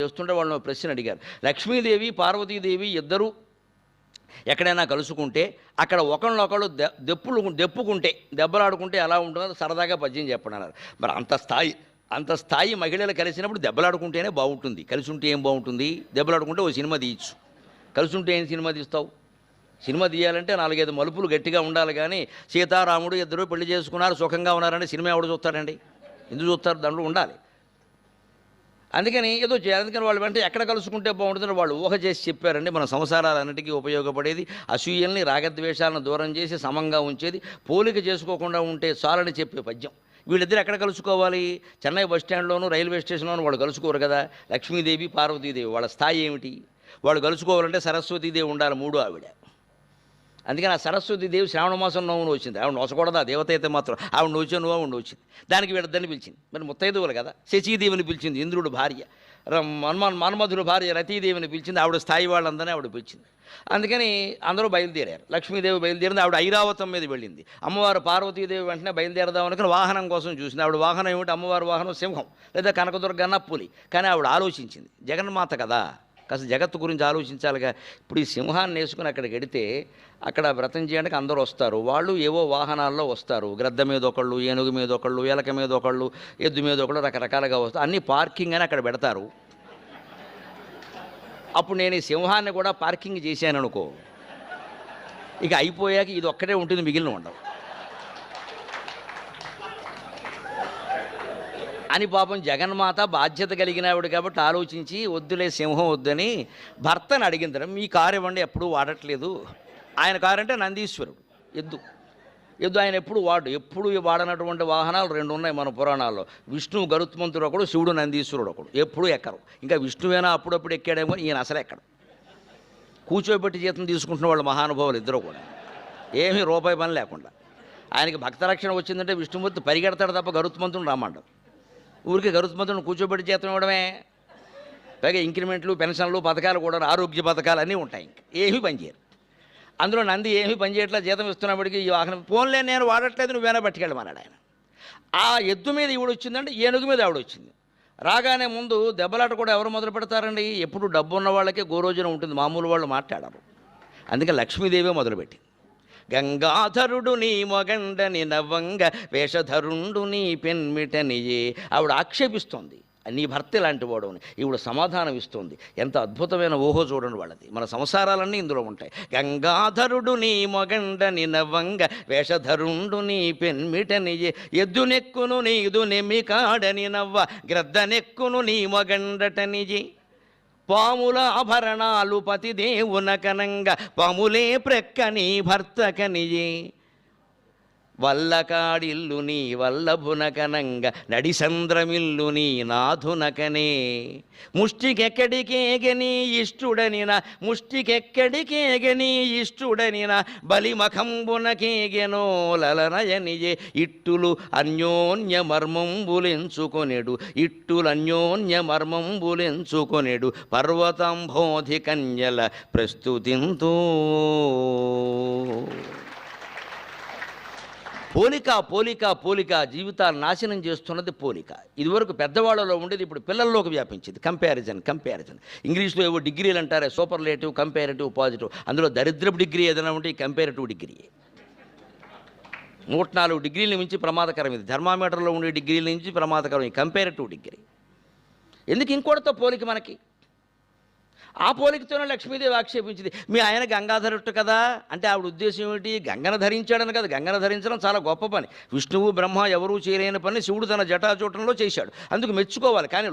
చేస్తుంటే వాళ్ళు ప్రశ్న అడిగారు. లక్ష్మీదేవి పార్వతీదేవి ఇద్దరు ఎక్కడైనా కలుసుకుంటే అక్కడ ఒకళ్ళొకళ్ళు దెప్పులు దెప్పుకుంటే దెబ్బలాడుకుంటే ఎలా ఉంటుందో సరదాగా పద్యం చెప్పనన్నారు. మరి అంత స్థాయి అంత స్థాయి మహిళలు కలిసినప్పుడు దెబ్బలాడుకుంటేనే బాగుంటుంది. కలిసి ఉంటే ఏం బాగుంటుంది? దెబ్బలాడుకుంటే ఓ సినిమా తీయచ్చు. కలిసి ఉంటే ఏం సినిమా తీస్తావు? సినిమా తీయాలంటే నాలుగైదు మలుపులు గట్టిగా ఉండాలి కానీ సీతారాముడు ఇద్దరు పెళ్ళి చేసుకున్నారు సుఖంగా ఉన్నారంటే సినిమా ఎవడు చూస్తాడండి? ఎందుకు చూస్తారు? దాంట్లో ఉండాలి. అందుకని ఏదో చేయాలి. అందుకని వాళ్ళు వెంటనే ఎక్కడ కలుసుకుంటే బాగుంటుందని వాళ్ళు ఊహ చేసి చెప్పారండి. మన సంసారాలన్నిటికీ ఉపయోగపడేది. అసూయల్ని రాగద్వేషాలను దూరం చేసి సమంగా ఉంచేది. పోలిక చేసుకోకుండా ఉంటే చాలని చెప్పే పద్యం. వీళ్ళిద్దరు ఎక్కడ కలుసుకోవాలి? చెన్నై బస్ స్టాండ్లోను రైల్వే స్టేషన్లోనూ వాళ్ళు కలుసుకోరు కదా. లక్ష్మీదేవి పార్వతీదేవి వాళ్ళ స్థాయి ఏమిటి? వాళ్ళు కలుసుకోవాలంటే సరస్వతీదేవి ఉండాలి మూడో ఆవిడ. అందుకని ఆ సరస్వతి దేవి శ్రావణ మాసం నవ్వును వచ్చింది ఆవిడ నోచకూడదు ఆ దేవత అయితే మాత్రం. ఆవిడ నోచే నువ్వు ఆవిడ వచ్చింది దానికి వీడద్దని పిలిచింది. మరి ముత్తైదువులు కదా? శచీదేవిని పిలిచింది ఇంద్రుడు భార్య. ర- మన్మ మన్మధుడు భార్య రతీదేవిని పిలిచింది ఆవిడ స్థాయి వాళ్ళందరినీ ఆవిడ పిలిచింది. అందుకని అందరూ బయలుదేరారు. లక్ష్మీదేవి బయలుదేరింది ఆవిడ ఐరావతం మీద వెళ్ళింది. అమ్మవారు పార్వతీదేవి వెంటనే బయలుదేరదాం అనుకుని వాహనం కోసం చూసింది. ఆవిడ వాహనం ఏమిటి? అమ్మవారి వాహనం సింహం లేదా కనకదుర్గన్న పులి కానీ ఆవిడ ఆలోచించింది జగన్మాత కదా? కాస్త జగత్తు గురించి ఆలోచించాలిగా. ఇప్పుడు ఈ సింహాన్ని వేసుకుని అక్కడికి వెడితే అక్కడ వ్రతం చేయడానికి అందరూ వస్తారు. వాళ్ళు ఏవో వాహనాల్లో వస్తారు. గ్రద్ద మీద ఒకళ్ళు ఏనుగు మీద ఒకళ్ళు ఎలక మీద ఒకళ్ళు ఎద్దు మీద ఒకళ్ళు రకరకాలుగా వస్తారు. అన్ని పార్కింగ్ అని అక్కడ పెడతారు. అప్పుడు నేను ఈ సింహాన్ని కూడా పార్కింగ్ చేశాను అనుకో ఇక అయిపోయాక ఇది ఒక్కటే ఉంటుంది మిగిలిన ఉండవు. అని పాపం జగన్మాత బాధ్యత కలిగిన ఆవిడ కాబట్టి ఆలోచించి వద్దులే సింహం వద్దని భర్తను అడిగింది మీ కారు ఇవ్వండి ఎప్పుడూ వాడట్లేదు. ఆయన కారు అంటే నందీశ్వరుడు ఎద్దు. ఎద్దు ఆయన ఎప్పుడు వాడు ఎప్పుడు వాడనటువంటి వాహనాలు రెండు ఉన్నాయి మన పురాణాల్లో. విష్ణువు గరుత్మంతుడు ఒకడు శివుడు నందీశ్వరుడు ఒకడు ఎప్పుడు ఎక్కరు. ఇంకా విష్ణువేనా అప్పుడప్పుడు ఎక్కాడేమో ఈయన అసలు ఎక్కడు. కూర్చోబెట్టి జీతం తీసుకుంటున్న వాళ్ళు మహానుభావులు ఇద్దరు కూడా. ఏమీ రూపాయి పని లేకుండా. ఆయనకి భక్త రక్షణ వచ్చిందంటే విష్ణుమూర్తి పరిగెడతాడు తప్ప గరుత్మంతుడు రమ్మంటాడు ఊరికి గరుత్మంతుడిని కూర్చోబెట్టి జీతం ఇవ్వడమే పైగా ఇంక్రిమెంట్లు పెన్షన్లు పథకాలు కూడా ఆరోగ్య పథకాలు అన్నీ ఉంటాయి ఇంక. ఏమీ పనిచేయరు అందులో నంది ఏమీ పనిచేయట్లా జీతం ఇస్తున్నప్పటికీ ఈ వాహనం ఫోన్లే నేను వాడట్లేదు నువ్వేనా పట్టుకెళ్ళమన్నాడు ఆయన. ఆ ఎద్దు మీద ఈవిడ వచ్చిందంటే ఏనుగు మీద ఆవిడ వచ్చింది రాగానే ముందు దెబ్బలాట కూడా ఎవరు మొదలు పెడతారండి? ఎప్పుడు డబ్బు ఉన్న వాళ్ళకే గోరోజున ఉంటుంది మామూలు వాళ్ళు మాట్లాడరు. అందుకే లక్ష్మీదేవే మొదలుపెట్టింది. గంగాధరుడు నీ మొగండని నవ్వంగ వేషధరుండు నీ పెన్మిటనియే ఆవిడ ఆక్షేపిస్తోంది. నీ భర్త ఇలాంటి వాడు అని ఈవిడ సమాధానం ఇస్తుంది. ఎంత అద్భుతమైన ఊహో చూడండి వాళ్ళది. మన సంసారాలన్నీ ఇందులో ఉంటాయి. గంగాధరుడు నీ మొగండని నవ్వంగ వేషధరుండు నీ పెన్మిటని ఎద్దునెక్కును నీదు నెమ్మి కాడని నవ్వ గ్రద్ద నెక్కును నీ మొగండటనిజే పాముల ఆభరణాలు పతిదేవున కనంగ పాములే ప్రక్కని భర్తకనియే. వల్లకాడిల్లు నీ వల్లభునకనంగ నడిసంద్రమిల్లు నీ నాథునకనే ముష్టికెక్కడికేగని ఇష్టుడనిన ముష్టికెక్కడికేగని ఇష్టుడనిన బలిమఖంబునకేగెనో లలనయనియే. ఇట్టులు అన్యోన్య మర్మంబులెంచుకొనెడు ఇట్టులు అన్యోన్య మర్మంబులెంచుకొనెడు పర్వతంబోధి కన్యల ప్రస్తుతింతో. పోలిక పోలిక పోలిక జీవితాలు నాశనం చేస్తున్నది పోలిక. ఇదివరకు పెద్దవాళ్ళలో ఉండేది ఇప్పుడు పిల్లల్లోకి వ్యాపించింది. కంపారిజన్ కంపారిజన్ ఇంగ్లీష్లో ఏవో డిగ్రీలు అంటారే సూపర్లేటివ్ కంపారిటివ్ పాజిటివ్ అందులో దరిద్రపు డిగ్రీ ఏదైనా ఉంటే కంపారిటివ్ డిగ్రీ. నూట నాలుగు డిగ్రీల నుంచి ప్రమాదకరం ఇది. థర్మామీటర్లో ఉండే డిగ్రీల నుంచి ప్రమాదకరం ఈ కంపారిటివ్ డిగ్రీ. ఎందుకు ఇంకోటితో పోలిక మనకి? ఆ పోలికతోనే లక్ష్మీదేవి ఆక్షేపించింది. మీ ఆయన గంగాధరుట్టు కదా. అంటే ఆవిడ ఉద్దేశం ఏమిటి? గంగను ధరించాడని కదా. గంగను ధరించడం చాలా గొప్ప పని. విష్ణువు బ్రహ్మ ఎవరూ చేయలేని పని శివుడు తన జటాచూటంలో చేశాడు. అందుకు మెచ్చుకోవాలి. కానీ